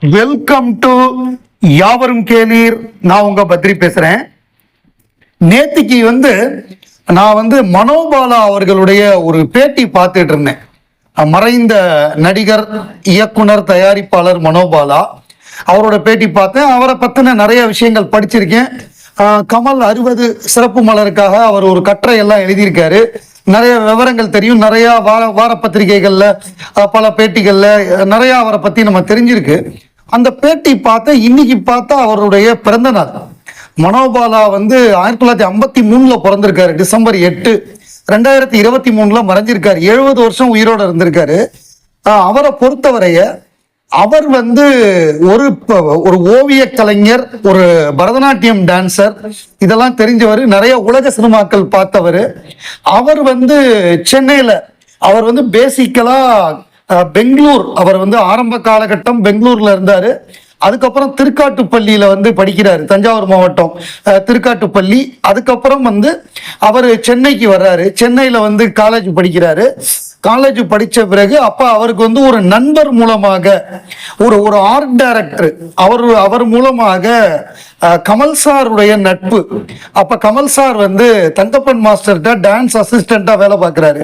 Welcome to யாவரும் கேளீர். நான் உங்க பத்ரி பேசுறேன். நேத்திக்கு வந்து நான் வந்து மனோபாலா அவர்களுடைய ஒரு பேட்டி பார்த்துட்டு இருந்தேன். மறைந்த நடிகர் இயக்குனர் தயாரிப்பாளர் மனோபாலா. அவரோட பேட்டி பார்த்தேன். அவரை பத்தின நிறைய விஷயங்கள் படிச்சிருக்கேன். ஆஹ் கமல் அறுபது சிறப்பு மலருக்காக அவர் ஒரு கட்டுரை எல்லாம் எழுதியிருக்காரு. நிறைய விவரங்கள் தெரியும். நிறைய வார வார பத்திரிகைகள்ல பல பேட்டிகள்ல நிறையா நிறைய அவரை பத்தி நம்ம தெரிஞ்சிருக்கு. அந்த பேட்டி பார்த்தா இன்னைக்கு பார்த்தா அவருடைய பிறந்த நாள். மனோபாலா வந்து ஆயிரத்தி தொள்ளாயிரத்தி ஐம்பத்தி மூணுல பிறந்திருக்காரு டிசம்பர் எட்டு. ரெண்டாயிரத்தி இருபத்தி மூணுல மறைஞ்சிருக்காரு. எழுபது வருஷம் உயிரோட இருந்திருக்காரு. அவரை பொறுத்தவரைய அவர் வந்து ஒரு ஒரு ஓவிய கலைஞர் ஒரு பரதநாட்டியம் டான்சர் இதெல்லாம் தெரிஞ்சவர். நிறைய உலக சினிமாக்கள் பார்த்தவர். அவர் வந்து சென்னையில் அவர் வந்து பேசிக்கலாக பெங்களூர். அவர் வந்து ஆரம்ப காலகட்டம் பெங்களூர்ல இருந்தார். அதுக்கப்புறம் திருக்காட்டுப்பள்ளியில வந்து படிக்கிறாரு தஞ்சாவூர் மாவட்டம். திருக்காட்டுப்பள்ளி. அதுக்கப்புறம் வந்து அவர் சென்னைக்கு வர்றாரு. சென்னையில வந்து காலேஜ் படிக்கிறாரு. காலேஜ் படித்த பிறகு அப்போ அவருக்கு வந்து ஒரு நண்பர் மூலமாக ஒரு ஒரு ஆர்ட் டைரக்டர் அவர் அவர் மூலமாக கமல் சாருடைய நட்பு. அப்போ கமல் சார் வந்து தங்கப்பன் மாஸ்டர்கிட்ட டான்ஸ் அசிஸ்டண்ட்டாக வேலை பார்க்குறாரு.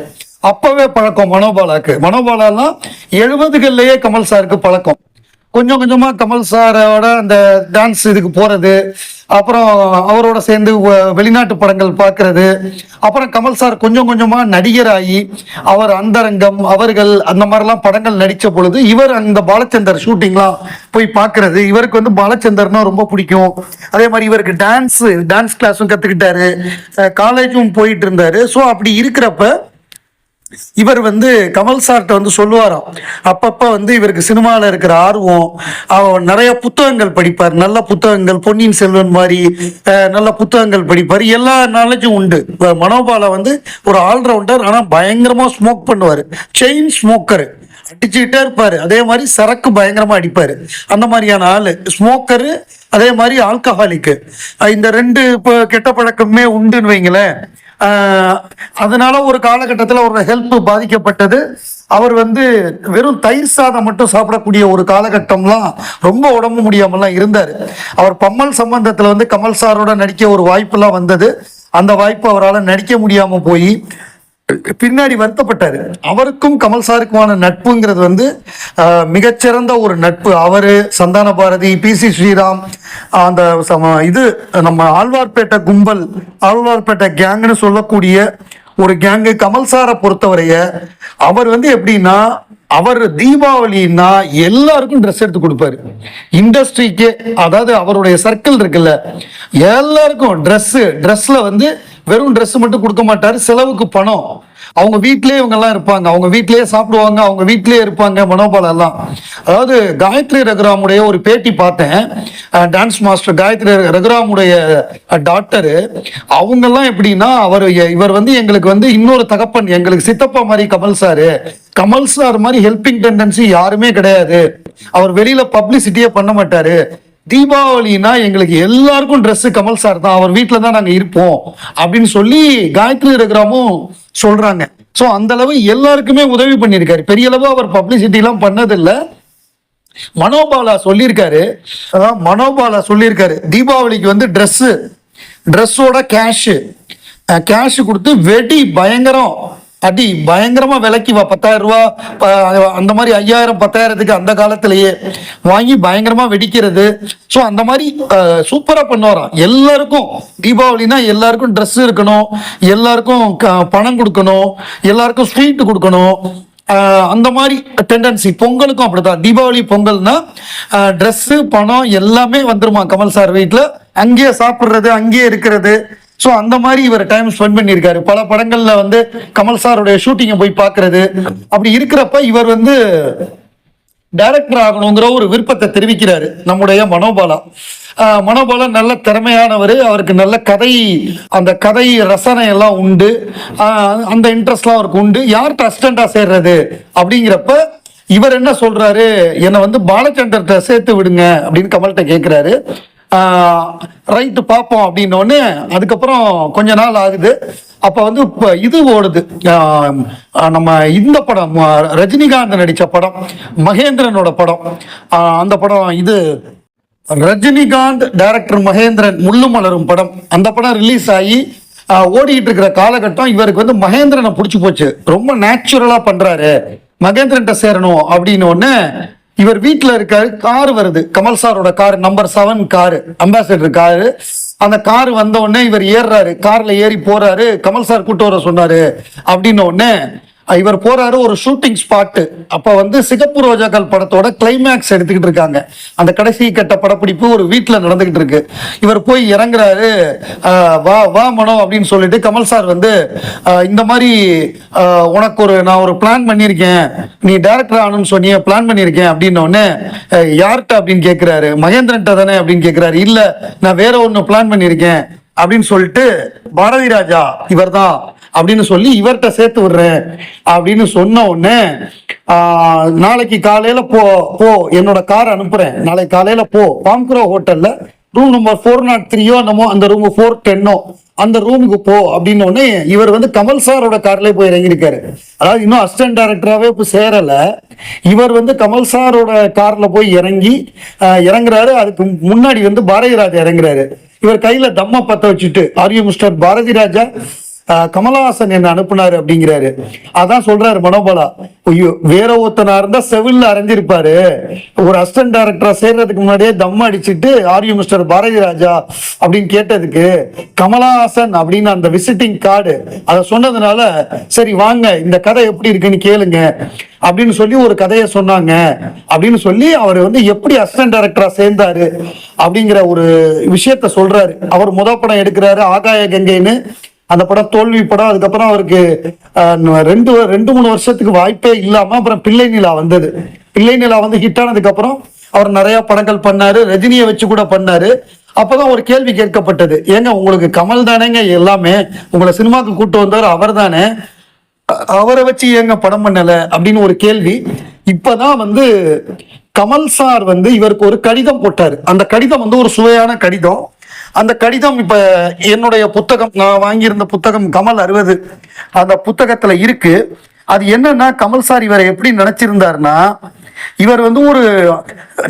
அப்போவே பழக்கம் மனோபாலாக்கு. மனோபாலாலாம் எழுபதுகள்லேயே கமல் சாருக்கு பழக்கம். கொஞ்சம் கொஞ்சமாக கமல் சாரோட அந்த டான்ஸ் இதுக்கு போகிறது அப்புறம் அவரோட சேர்ந்து வெளிநாட்டு படங்கள் பார்க்கறது. அப்புறம் கமல் சார் கொஞ்சம் கொஞ்சமா நடிகராகி அவர் அந்தரங்கம் அவர்கள் அந்த மாதிரிலாம் படங்கள் நடித்த பொழுது இவர் அந்த பாலச்சந்தர் ஷூட்டிங்லாம் போய் பார்க்கறது. இவருக்கு வந்து பாலச்சந்தர்னா ரொம்ப பிடிக்கும். அதே மாதிரி இவருக்கு டான்ஸு டான்ஸ் கிளாஸும் கற்றுக்கிட்டாரு காலேஜும் போயிட்டு இருந்தாரு. ஸோ அப்படி இருக்கிறப்ப இவர் வந்து கமல் சார்கிட்ட வந்து சொல்லுவாராம். அப்பப்போ வந்து இவருக்கு சினிமாவில் இருக்கிற ஆர்வம் அவர் நிறைய புத்தகங்கள் படிப்பார். நல்ல புத்தகங்கள் பொன்னியின் செல்வன் மாதிரி நல்ல புத்தகங்கள் படிப்பார். எல்லா நாலேஜும் உண்டு. மனோபாலா வந்து ஒரு ஆல்ரவுண்டர் ஆனால் பயங்கரமா ஸ்மோக் பண்ணுவார். செயின் ஸ்மோக்கர் அடிச்சுக்கிட்டே இருப்பாரு. அதே மாதிரி சரக்கு பயங்கரமா அடிப்பாரு. அந்த மாதிரியான ஆளு. ஸ்மோக்கரு அதே மாதிரி ஆல்கஹாலிக்கு இந்த ரெண்டு இப்போ கெட்ட பழக்கமே உண்டுன்னு வைங்களேன். அதனால ஒரு காலகட்டத்தில் அவரோட ஹெல்த் பாதிக்கப்பட்டது. அவர் வந்து வெறும் தயிர் சாதம் மட்டும் சாப்பிடக்கூடிய ஒரு காலகட்டம்லாம் ரொம்ப உடம்பு முடியாமலாம் இருந்தார். அவர் பம்மல் சம்பந்தத்தில் வந்து கமல் சாரோட நடிக்க ஒரு வாய்ப்பெல்லாம் வந்தது. அந்த வாய்ப்பு அவரால் நடிக்க முடியாமல் போய் பின்னாடி வருத்தப்பட்டாரு. அவருக்கும் கமல் சாருக்குமான நட்புங்கிறது வந்து மிகச்சிறந்த ஒரு நட்பு. அவரு சந்தான பாரதி பி சி ஸ்ரீராம் அந்த இது நம்ம ஆழ்வார்பேட்டை கும்பல் ஆழ்வார்பேட்டை கேங்னு சொல்லக்கூடிய ஒரு கேங்கு கமல் சாரை பொறுத்தவரைய அவர் வந்து எப்படின்னா அவர் தீபாவளின்னா எல்லாருக்கும் ட்ரெஸ் எடுத்து கொடுப்பாரு. இண்டஸ்ட்ரிக்கே அதாவது அவருடைய சர்க்கிள் இருக்குல்ல எல்லாருக்கும் ட்ரெஸ்ஸு ட்ரெஸ்ஸில் வந்து வெறும் ட்ரெஸ் மட்டும் கொடுக்க மாட்டார் செலவுக்கு பணம். அவங்க வீட்லயே இவங்க எல்லாம் இருப்பாங்க. அவங்க வீட்லயே சாப்பிடுவாங்க அவங்க வீட்லயே இருப்பாங்க மனோபாலம் எல்லாம். அதாவது காயத்ரி ரகுராமுடைய ஒரு பேட்டி பார்த்தேன். டான்ஸ் மாஸ்டர் காயத்ரி ரகுராமுடைய டாக்டரு அவங்கெல்லாம் எப்படின்னா அவர் இவர் வந்து எங்களுக்கு வந்து இன்னொரு தகப்பன் எங்களுக்கு சித்தப்பா மாதிரி கமல் சாரு கமல் சார் மாதிரி ஹெல்பிங் டெண்டன்சி யாருமே கிடையாது. அவர் வெளியில பப்ளிசிட்டியே பண்ண மாட்டாரு. தீபாவளினா எங்களுக்கு எல்லாருக்கும் ட்ரெஸ்ஸு கமல் சார் தான். அவர் வீட்டில் தான் நாங்கள் இருப்போம். அப்படின்னு சொல்லி காயத்ரி ரகுராமும் சொல்கிறாங்க ஸோ அந்தளவு எல்லாருக்குமே உதவி பண்ணியிருக்காரு. பெரிய அளவு அவர் பப்ளிசிட்டிலாம் பண்ணதில்லை. மனோபாலா சொல்லியிருக்காரு. அதான் மனோபாலா சொல்லியிருக்காரு. தீபாவளிக்கு வந்து ட்ரெஸ்ஸு ட்ரெஸ்ஸோட கேஷு கேஷ் கொடுத்து வெடி பயங்கரம். அடி பயங்கரமா விலைக்கு வா பத்தாயிரம் ரூபா அந்த மாதிரி ஐயாயிரம் பத்தாயிரத்துக்கு அந்த காலத்திலேயே வாங்கி பயங்கரமா வெடிக்கிறது. ஸோ அந்த மாதிரி சூப்பரா பண்ணுவாராம். எல்லாருக்கும் தீபாவளினா எல்லாருக்கும் ட்ரெஸ் இருக்கணும் எல்லாருக்கும் க- பணம் கொடுக்கணும் எல்லாருக்கும் ஸ்வீட் கொடுக்கணும். அந்த மாதிரி டெண்டன்சி பொங்கலுக்கும் அப்படிதான் தீபாவளி பொங்கல்னா ட்ரெஸ்ஸு பணம் எல்லாமே வந்துருமா கமல் சார் வீட்டில் அங்கேயே சாப்பிட்றது அங்கேயே இருக்கிறது. ஸோ அந்த மாதிரி இவர் டைம் ஸ்பெண்ட் பண்ணியிருக்காரு. பல படங்கள்ல வந்து கமல் சாருடைய ஷூட்டிங்கை போய் பார்க்கறது. அப்படி இருக்கிறப்ப இவர் வந்து டைரக்டர் ஆகணுங்கிற ஒரு விருப்பத்தை தெரிவிக்கிறாரு. நம்முடைய மனோபாலா. மனோபாலா நல்ல திறமையானவர். அவருக்கு நல்ல கதை அந்த கதை ரசனை எல்லாம் உண்டு. அந்த இன்ட்ரெஸ்ட்லாம் அவருக்கு உண்டு. யார்கிட்ட அசிஸ்டண்டா சேர்றது அப்படிங்கிறப்ப இவர் என்ன சொல்றாரு? என்னை வந்து பாலச்சந்தர்கிட்ட சேர்த்து விடுங்க அப்படின்னு கமல்கிட்ட கேட்கிறாரு ரைட்டு பார்ப்போம் அப்படின்னோடனே அதுக்கப்புறம் கொஞ்ச நாள் ஆகுது. அப்போ வந்து இப்போ இது ஓடுது. நம்ம இந்த படம் ரஜினிகாந்த் நடித்த படம் மகேந்திரனோட படம். அந்த படம் இது ரஜினிகாந்த் டைரக்டர் மகேந்திரன் முள்ளு மலரும் படம். அந்த படம் ரிலீஸ் ஆகி ஓடிட்டு இருக்கிற காலகட்டம் இவருக்கு வந்து மகேந்திரனை பிடிச்சி போச்சு. ரொம்ப நேச்சுரலாக பண்ணுறாரு மகேந்திரன்ட்ட சேரணும் அப்படின்னு ஒன்று இவர் வீட்டில் இருக்காரு கார் வருது. கமல் சாரோட car number seven car ambassador car அந்த கார் வந்த உடனே இவர் ஏறுறாரு. கார்ல ஏறி போறாரு. கமல் சார் கூட்டு வர சொன்னாரு. அப்படின்ன உடனே இவர் போறாரு ஒரு ஷூட்டிங் ஸ்பாட்டு அப்ப வந்து சிகப்பு ரோஜாக்கள் படத்தோட கிளைமேக்ஸ் எடுத்துக்கிட்டு இருக்காங்க. அந்த கடைசி கட்ட படப்பிடிப்பு ஒரு வீட்டுல நடந்துகிட்டு இருக்கு. இவர் போய் இறங்குறாரு. வா வா மனோ அப்படின்னு சொல்லிட்டு கமல் சார் வந்து இந்த மாதிரி உனக்கு ஒரு நான் ஒரு பிளான் பண்ணியிருக்கேன். நீ டேரக்டர் ஆகணும்னு சொன்னிய பிளான் பண்ணியிருக்கேன் அப்படின்னு யார்கிட்ட அப்படின்னு கேட்கிறாரு மகேந்திரன்ட்ட தானே அப்படின்னு கேட்கிறாரு இல்ல நான் வேற ஒன்னு பிளான் பண்ணியிருக்கேன் அப்படின்னு சொல்லிட்டு பாரதி ராஜா இவர்தான். அப்படின்னு சொல்லி இவர்கிட்ட சேர்த்து விடுறேன் அப்படின்னு சொன்ன உடனே நாளைக்கு காலையில போ போ. என்னோட கார் அனுப்புறேன். நாளைக்கு காலையில போ. பாம்குரோ ஹோட்டல்ல ரூம் நம்பர் ஃபோர் நாட் த்ரீயோ என்னமோ அந்த ரூம் ஃபோர் டென்னோ அந்த ரூமுக்கு போ. அப்படின்னு உடனே இவர் வந்து கமல் சாரோட கார்லயே போய் இறங்கியிருக்காரு. அதாவது இன்னும் அசிஸ்டன்ட் டைரக்டராகவே இப்போ சேரலை. இவர் வந்து கமல் சாரோட கார்ல போய் இறங்கி இறங்குறாரு. அதுக்கு முன்னாடி வந்து பாரதி ராஜா இறங்குறாரு. இவர் கையில தம்மை பத்த வச்சுட்டு are you mister Bharathi Raja Kamalahasan என்ன அனுப்புனாரு அப்படிங்கிறாரு. அதான் சொல்றாரு மனோபாலா ஐயோ வேற ஒருத்தனா இருந்தா செவில்ல அரைஞ்சிருப்பாரு. ஒரு அசிஸ்டன்ட் டைரக்டரா சேர்றதுக்கு முன்னாடியே தம் அடிச்சிட்டு ஆர்யூ மிஸ்டர் பாரதி ராஜா அப்படின்னு கேட்டதுக்கு கமலஹாசன் அப்படின்னு அந்த விசிட்டிங் கார்டு அதை சொன்னதுனால சரி வாங்க இந்த கதை எப்படி இருக்குன்னு கேளுங்க. அப்படின்னு சொல்லி ஒரு கதையை சொன்னாங்க. அப்படின்னு சொல்லி அவர் வந்து எப்படி அசிஸ்டன்ட் டைரக்டரா சேர்ந்தாரு அப்படிங்கிற ஒரு விஷயத்த சொல்றாரு. அவர் முத படம் எடுக்கிறாரு ஆகாய கங்கைன்னு. அந்த படம் தோல்வி படம் அதுக்கப்புறம் அவருக்கு ரெண்டு ரெண்டு மூணு வருஷத்துக்கு வாய்ப்பே இல்லாம அப்புறம் பிள்ளை நிலா வந்தது. பிள்ளை நிலா வந்து ஹிட் ஆனதுக்கு அப்புறம் அவர் நிறைய படங்கள் பண்ணாரு ரஜினியை வச்சு கூட பண்ணாரு. அப்பதான் ஒரு கேள்வி கேட்கப்பட்டது. ஏங்க உங்களுக்கு கமல் தானேங்க எல்லாமே? உங்களை சினிமாக்கு கூட்டு வந்தவர் அவர் தானே அவரை வச்சு ஏங்க படம் பண்ணல? அப்படின்னு ஒரு கேள்வி. இப்பதான் வந்து கமல் சார் வந்து இவருக்கு ஒரு கடிதம் போட்டாரு. அந்த கடிதம் வந்து ஒரு சுவையான கடிதம். அந்த கடிதம் இப்ப என்னுடைய புத்தகம் நான் வாங்கியிருந்த புத்தகம் கமல் அறுபது. அந்த புத்தகத்துல இருக்கு. அது என்னன்னா கமல் சார் இவரை எப்படி நினைச்சிருந்தாருன்னா இவர் வந்து ஒரு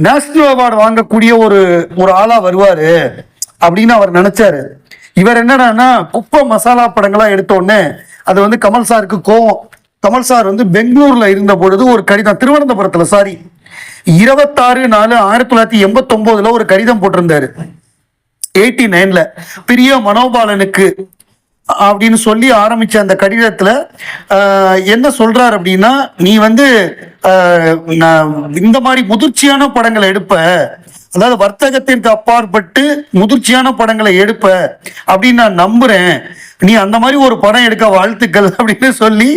நேஷனல் அவார்டு வாங்கக்கூடிய ஒரு ஒரு ஆளா வருவாரு அப்படின்னு அவர் நினைச்சாரு. இவர் என்னடான்னா குப்பை மசாலா படங்களா எடுத்தோடனே அது வந்து கமல் சாருக்கு கோவம். கமல் சார் வந்து பெங்களூர்ல இருந்த பொழுது ஒரு கடிதம் திருவனந்தபுரத்துல சாரி இருபத்தாறு நாலு ஆயிரத்தி தொள்ளாயிரத்தி எண்பத்தி ஒன்பதுல ஒரு கடிதம் போட்டிருந்தாரு. எயிட்டி நைன்ல பிரிய மனோபாலனுக்கு அப்படின்னு சொல்லி ஆரம்பிச்ச அந்த கடிதத்துல என்ன சொல்றாரு அப்படின்னா நீ வந்து நான் இந்த மாதிரி முதிர்ச்சியான படங்களை எடுப்ப. அதாவது வர்த்தகத்திற்கு அப்பாற்பட்டு முதிர்ச்சியான படங்களை எடுப்ப அப்படின்னு நான் நம்புறேன். நீ அந்த மாதிரி ஒரு படம் எடுக்க வாழ்த்துக்கள் அப்படின்னு சொல்லி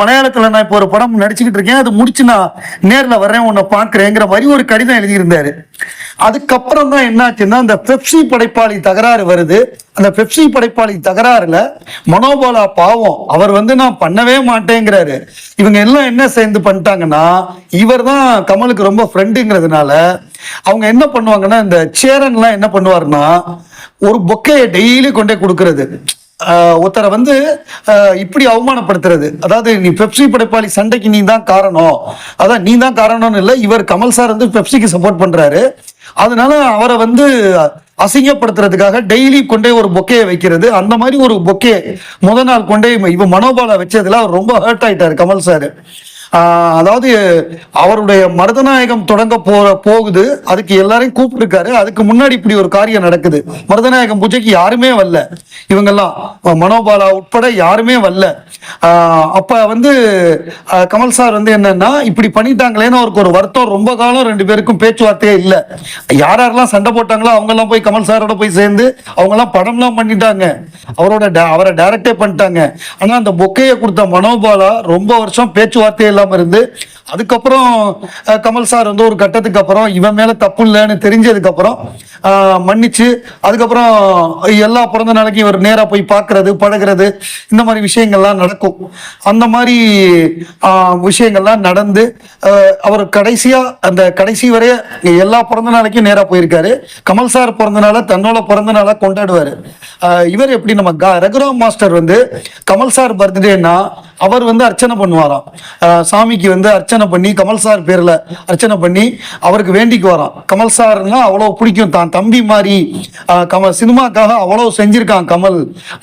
மலையாளத்தில் நான் இப்போ ஒரு படம் நடிச்சுக்கிட்டு இருக்கேன். அது முடிச்சு நான் நேரில் வரேன் உன்னை பார்க்குறேங்கிற மாதிரி ஒரு கடிதம் எழுதியிருந்தாரு. அதுக்கப்புறம் தான் என்னாச்சுன்னா அந்த பெப்சி படைப்பாளி தகராறு வருது. அந்த பெப்சி படைப்பாளி தகராறுல மனோபாலா பாவம் அவர் வந்து நான் பண்ணவே மாட்டேங்கிறாரு. இவங்க எல்லாம் என்ன சேர்ந்து பண்ணிட்டாங்கன்னா இவர் தான் கமலுக்கு ரொம்ப ஃப்ரெண்டுங்கிறதுனால அவங்க என்ன பண்ணுவாங்கன்னா இந்த சேரன்லாம் என்ன பண்ணுவாருன்னா ஒரு பொக்கையை டெய்லி கொண்டே கொடுக்கறது. ஆஹ் ஒருத்தரை வந்து இப்படி அவமானப்படுத்துறது. அதாவது நீ பெப்சி படைப்பாளி சண்டைக்கு நீ தான் காரணம். அதான் நீ தான் காரணம்னு இல்லை இவர் கமல் சார் வந்து பெப்சிக்கு சப்போர்ட் பண்றாரு. அதனால அவரை வந்து அசிங்கப்படுத்துறதுக்காக டெய்லி கொண்டே ஒரு பொக்கையை வைக்கிறது. அந்த மாதிரி ஒரு பொக்கே முத நாள் கொண்டே இவன் மனோபாலா வச்சதுல அவர் ரொம்ப ஹர்ட் ஆயிட்டாரு கமல் சார். அதாவது அவருடைய மருதநாயகம் தொடங்க போற போகுது. அதுக்கு எல்லாரையும் கூப்பிட்டுருக்காரு. அதுக்கு முன்னாடி இப்படி ஒரு காரியம் நடக்குது. மருதநாயகம் பூஜைக்கு யாருமே வரல. இவங்கெல்லாம் மனோபாலா உட்பட யாருமே வரல. அப்போ வந்து கமல் சார் வந்து என்னன்னா இப்படி பண்ணிட்டாங்களேன்னு அவருக்கு ஒரு வருத்தம். ரொம்ப காலம் ரெண்டு பேருக்கும் பேச்சுவார்த்தையே இல்லை. யார் யாரெல்லாம் சண்டை போட்டாங்களோ அவங்கெல்லாம் போய் கமல் சாரோட போய் சேர்ந்து அவங்கெல்லாம் படம்லாம் பண்ணிட்டாங்க. அவரோட அவரை டைரக்டே பண்ணிட்டாங்க. ஆனால் அந்த பொக்கையை கொடுத்த மனோபாலா ரொம்ப வருஷம் பேச்சுவார்த்தையே இல்லாமல் இருந்து அதுக்கப்புறம் கமல் சார் வந்து ஒரு கட்டத்துக்கு அப்புறம் இவன் மேல தப்பு இல்லைன்னு தெரிஞ்சதுக்கு அப்புறம் மன்னிச்சு அதுக்கப்புறம் எல்லா பிறந்த நாளைக்கும் இவர் நேரா போய் பார்க்கிறது பழகுறது இந்த மாதிரி விஷயங்கள்லாம் நடக்கும். அந்த மாதிரி விஷயங்கள்லாம் நடந்து அவர் கடைசியா அந்த கடைசி வரைய எல்லா பிறந்த நாளைக்கும் நேரா போயிருக்காரு. கமல் சார் பிறந்த நாளை தன்னோட பிறந்த நாளா கொண்டாடுவாரு. இவர் எப்படி நம்ம ரகுராம் மாஸ்டர் வந்து கமல் சார் பர்த்டேன்னா அவர் வந்து அர்ச்சனை பண்ணுவாராம். சாமிக்கு வந்து அர்ச்சனை பண்ணி கமல் சார் பேரில் அர்ச்சனை பண்ணி அவருக்கு வேண்டிக்கு வேண்டிக்குவாராம். கமல் சார்னா அவ்வளோ பிடிக்கும். தான் தம்பி மாதிரி கமல் சினிமாக்காக அவ்வளோ செஞ்சுருக்கான் கமல்.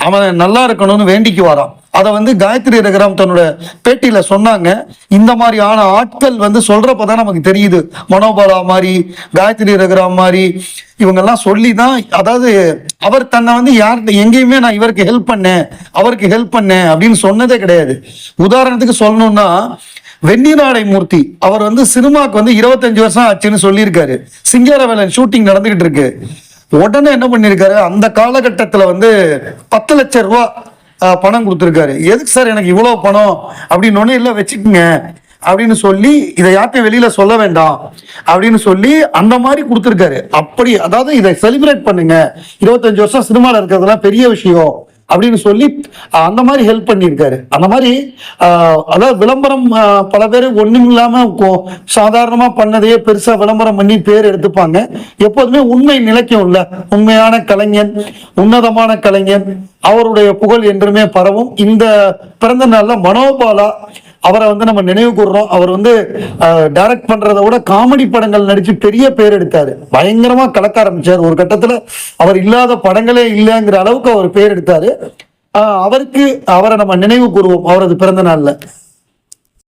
அவன் நல்லா இருக்கணும்னு வேண்டிக்கு வரான் அதை வந்து காயத்ரி ரகுராம் தன்னோட பேட்டியில் சொன்னாங்க. இந்த மாதிரியான ஆட்கள் வந்து சொல்கிறப்ப தான் நமக்கு தெரியுது. மனோபாலா மாதிரி காயத்ரி ரகுராம் மாதிரி இவங்கெல்லாம் சொல்லி தான் அதாவது அவர் தன்னை வந்து யார் எங்கேயுமே நான் இவருக்கு ஹெல்ப் பண்ணேன் அவருக்கு ஹெல்ப் பண்ணேன் அப்படின்னு சொன்னதே கிடையாது. உதாரணத்துக்கு சொல்லணும்னா வெண்ணிராடை மூர்த்தி அவர் வந்து சினிமாவுக்கு வந்து இருபத்தஞ்சு வருஷம் ஆச்சுன்னு சொல்லியிருக்காரு. சிங்காரவேலன் ஷூட்டிங் நடந்துகிட்டு இருக்கு. உடனே என்ன பண்ணியிருக்காரு? அந்த காலகட்டத்தில் வந்து பத்து லட்சம் ரூபா பணம் கொடுத்துருக்காரு. எதுக்கு சார் எனக்கு இவ்வளோ பணம்? அப்படின்னு ஒன்று இல்லை வச்சுக்கோங்க. அப்படின்னு சொல்லி இதை யார்ட்டையும் வெளியில சொல்ல வேண்டாம். அப்படின்னு சொல்லி அந்த மாதிரி கொடுத்துருக்காரு. அப்படி அதாவது இதை செலிப்ரேட் பண்ணுங்க. இருபத்தஞ்சு வருஷம் சினிமாவில் இருக்கிறதுலாம் பெரிய விஷயம். அப்படின்னு சொல்லி அந்த மாதிரி ஹெல்ப் பண்ணியிருக்காரு. அந்த மாதிரி அதாவது விளம்பரம் பல பேர் ஒன்றும் இல்லாமல் சாதாரணமாக சாதாரணமா பண்ணதையே பெருசா விளம்பரம் பண்ணி பேர் எடுத்துப்பாங்க. எப்போதுமே உண்மை நிலைக்கும் இல்ல. உண்மையான கலைஞன் உன்னதமான கலைஞன் அவருடைய புகழ் என்றுமே பரவும். இந்த பிறந்த நாள்ல மனோபாலா அவரை வந்து நம்ம நினைவு கூறுறோம் அவர் வந்து டைரக்ட் பண்றதை விட காமெடி படங்கள் நடிச்சு பெரிய பேர் எடுத்தார். பயங்கரமா கலக்க ஆரம்பிச்சார். ஒரு கட்டத்தில் அவர் இல்லாத படங்களே இல்லைங்கிற அளவுக்கு அவர் பேர் எடுத்தார். அவருக்கு அவரை நம்ம நினைவு கூறுவோம். அவரது பிறந்த நாளில்.